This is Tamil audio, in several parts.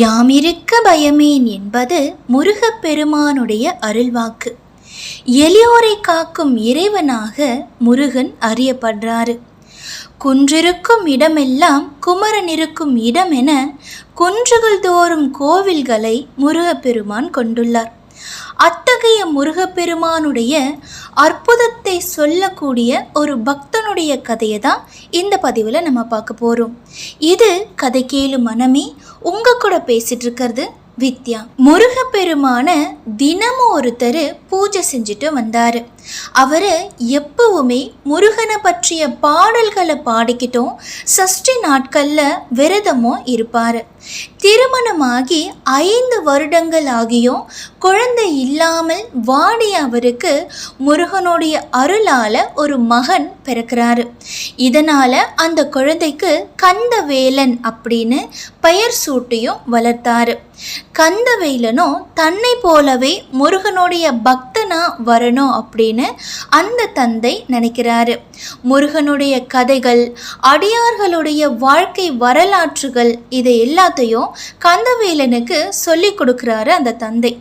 யாமிருக்க பயமேன் என்பது முருகப்பெருமானுடைய அருள்வாக்கு. எளியோரை காக்கும் இறைவனாக முருகன் அறியப்படுறாரு. குன்றிருக்கும் இடமெல்லாம் குமரன் இருக்கும் இடம் என குன்றுகள் தோறும் கோவில்களை முருகப்பெருமான் கொண்டுள்ளார். அத்தகைய முருகப்பெருமானுடைய அற்புதத்தை சொல்லக்கூடிய ஒரு பக்தனுடைய கதையை தான் இந்த பதிவில் நம்ம பார்க்க போகிறோம் இது கதை கேளு மனமே உங்கள் கூட பேசிகிட்டு இருக்கிறது வித்யா. முருகப்பெருமான தினமும் ஒருத்தர் பூஜை செஞ்சுட்டு வந்தார். அவர் எப்பவுமே முருகனை பற்றிய பாடல்களை பாடிக்கிட்டும். சஷ்டி நாட்களில் விரதமும் இருப்பார். திருமணமாகி ஐந்து வருடங்கள் ஆகியும் குழந்தை இல்லாமல் வாடிய அவருக்கு முருகனுடைய அருளால் ஒரு மகன் பிறக்கிறாரு. இதனால் அந்த குழந்தைக்கு கந்தவேலன் அப்படின்னு பெயர் சூட்டியும் வளர்த்தாரு. கந்தவேலனும் தன்னை போலவே முருகனுடைய பக்தனா வரணும் அப்படின்னு அந்த தந்தை நினைக்கிறாரு. முருகனுடைய கதைகள் அடியார்களுடைய வாழ்க்கை வரலாற்றுகள் இதை எல்லாத்தையும் கந்தவேலனுக்கு சொல்லி கொடுக்குறாரு அந்த தந்தை.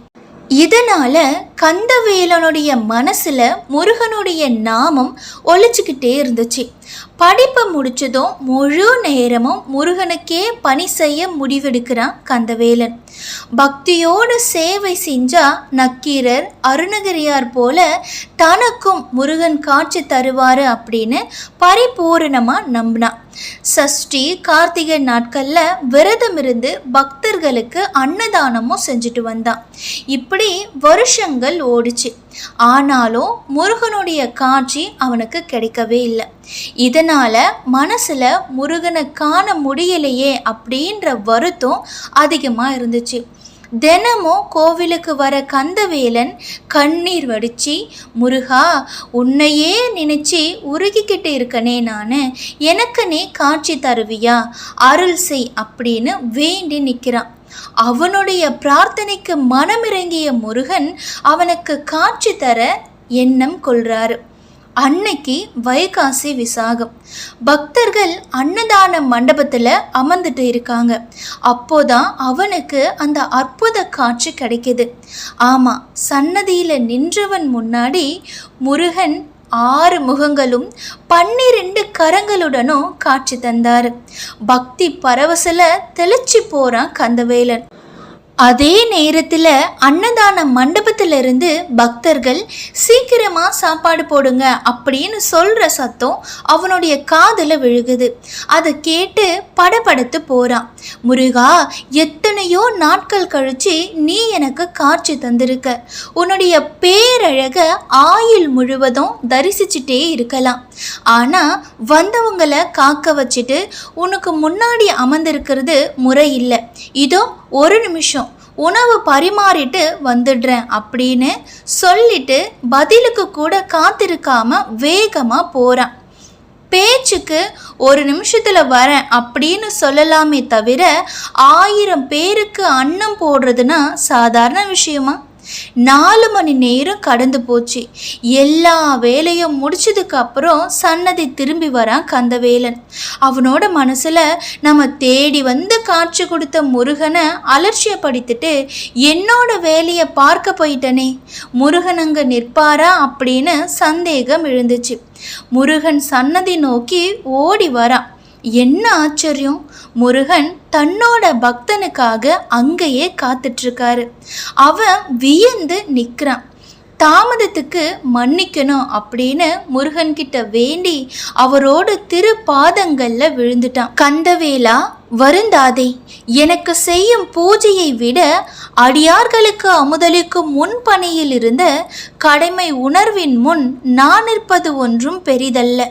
இதனால கந்தவேலனுடைய மனசில் முருகனுடைய நாமம் ஒழிச்சுக்கிட்டே இருந்துச்சு. படிப்பை முடிச்சதும் முழு நேரமும் முருகனுக்கே பணி செய்ய முடிவெடுக்கிறான் கந்தவேலன். பக்தியோடு சேவை செஞ்சா நக்கீரர் அருணகிரியார் போல தனக்கும் முருகன் காட்சி தருவார் அப்படின்னு பரிபூரணமாக நம்பினான் சஷ்டி கார்த்திகை நாட்களில் விரதம் இருந்து பக்தர்களுக்கு அன்னதானமும் செஞ்சுட்டு வந்தான். இப்படி வருஷங்கள் ஓடிச்சு. ஆனாலும் முருகனுடைய காட்சி அவனுக்கு கிடைக்கவே இல்லை. இதனால் மனசில் முருகனை காண முடியலையே அப்படின்ற வருத்தம் அதிகமாக இருந்துச்சு. தினமும் கோவிலுக்கு வர கந்தவேலன் கண்ணீர் வடிச்சு முருகா உன்னையே நினைச்சி உருகிக்கிட்டு இருக்கனே நான். எனக்கு நீ காட்சி தருவியா? அருள் செய் அப்படின்னு வேண்டி நிற்கிறான் அவனுடைய பிரார்த்தனைக்கு மனமிறங்கிய முருகன் அவனுக்கு காட்சி தர எண்ணம் கொள்றாரு. அன்னைக்கு வைகாசி விசாகம். பக்தர்கள் அன்னதான மண்டபத்தில் அமர்ந்துட்டு இருக்காங்க. அப்போதான் அவனுக்கு அந்த அற்புத காட்சி கிடைக்குது. ஆமாம் சன்னதியில் நின்றவன் முன்னாடி முருகன் ஆறு முகங்களும் பன்னிரெண்டு கரங்களுடனும் காட்சி தந்தார். பக்தி பரவசல தெளிச்சு போறான் கந்தவேலன். அதே நேரத்தில் அன்னதான மண்டபத்திலிருந்து பக்தர்கள் சீக்கிரமாக சாப்பாடு போடுங்க அப்படின்னு சொல்கிற சத்தம் அவனுடைய காதில் விழுகுது. அதை கேட்டு படபடத்து போகிறான் முருகா எத்தனையோ நாட்கள் கழித்து நீ எனக்கு காட்சி தந்திருக்க. உன்னுடைய பேரழக ஆயுள் முழுவதும் தரிசிச்சுட்டே இருக்கலாம். ஆனால் வந்தவங்களை காக்க வச்சுட்டு உனக்கு முன்னாடி அமர்ந்திருக்கிறது முறை இல்லை. இதோ ஒரு நிமிஷம். உணவு பரிமாறிட்டு வந்துடுறேன் அப்படின்னு சொல்லிட்டு பதிலுக்கு கூட காத்திருக்காம வேகமாக போகிறான் பேச்சுக்கு ஒரு நிமிஷத்தில் வரேன் அப்படின்னு சொல்லலாமே தவிர ஆயிரம் பேருக்கு அன்னம் போடுறதுன்னா சாதாரண விஷயமா? நாலு மணி நேரம் கடந்து போச்சு. எல்லா வேலையும் முடிச்சதுக்கு அப்புறம் சன்னதி திரும்பி வரான் கந்தவேலன். அவனோட மனசுல நம்ம தேடி வந்து காட்சி கொடுத்த முருகனை அலட்சியப்படுத்திட்டு என்னோட வேலையை பார்க்க போயிட்டனே முருகன் அங்க நிற்பாரா? அப்படின்னு சந்தேகம் எழுந்துச்சு. முருகன் சன்னதி நோக்கி ஓடி வரான். என்ன ஆச்சரியம்? முருகன் தன்னோட பக்தனுக்காக அங்கேயே காத்துட்ருக்காரு. அவன் வியந்து நிற்கிறான் தாமதத்துக்கு மன்னிக்கணும் அப்படின்னு முருகன்கிட்ட வேண்டி அவரோட திரு பாதங்கள்ல விழுந்துட்டான். கந்தவேலா வருந்தாதே எனக்கு செய்யும் பூஜையை விட அடியார்களுக்கு அமுதளிக்கும் முன் பணியில் இருந்த கடமை உணர்வின் முன் நான் நிற்பது ஒன்றும் பெரிதல்ல.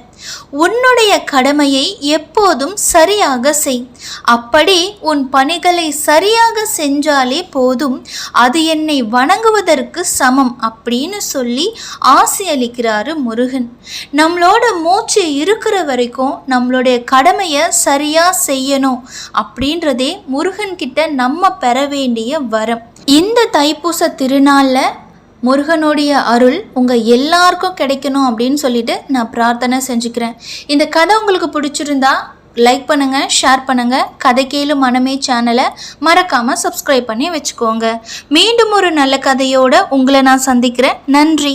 உன்னுடைய கடமையை எப்போதும் சரியாக செய். அப்படி உன் பணிகளை சரியாக செஞ்சாலே போதும். அது என்னை வணங்குவதற்கு சமம் அப்படின்னு சொல்லி ஆசையளிக்கிறாரு முருகன். நம்மளோட மூச்சு இருக்கிற வரைக்கும் நம்மளுடைய கடமையை சரியா செய்யணும் அப்படின்றதே முருகன்கிட்ட நம்ம பெற வேண்டிய வரம். இந்த தைப்பூச திருநாளில் முருகனுடைய அருள் உங்கள் எல்லாருக்கும் கிடைக்கணும் அப்படின்னு சொல்லிட்டு நான் பிரார்த்தனை செஞ்சுக்கிறேன். இந்த கதை உங்களுக்கு பிடிச்சிருந்தா லைக் பண்ணுங்கள் ஷேர் பண்ணுங்கள் கதை கேளு மனமே சேனலை மறக்காமல் சப்ஸ்கிரைப் பண்ணி வச்சுக்கோங்க. மீண்டும் ஒரு நல்ல கதையோட உங்களை நான் சந்திக்கிறேன். நன்றி.